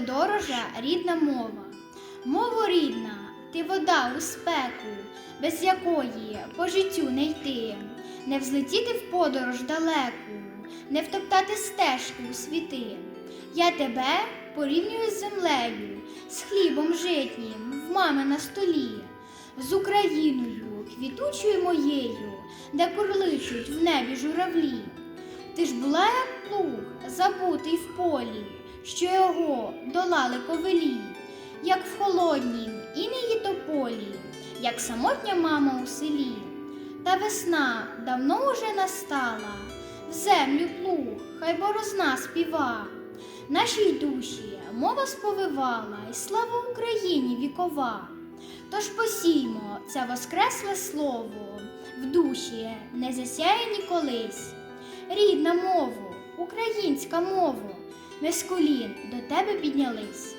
дорожа рідна мова. Мова рідна, ти вода у спеку, без якої по життю не йти, не взлетіти в подорож далеку, не втоптати стежки у світи. Я тебе порівнюю з землею, з хлібом житнім в мами на столі, з Україною, квітучою моєю, де курличуть в небі журавлі. Ти ж була як плуг, забутий в полі, що його долали ковелі, як в холоднім інеї тополі, як самотня мама у селі. Та весна давно уже настала, в землю плуг, хай борозна співа. Нашій душі мова сповивала, і слава Україні вікова. Тож посіймо це воскресле слово, в душі не засяє ніколись. Рідна мову, українська мову, ми з колін до тебе піднялись.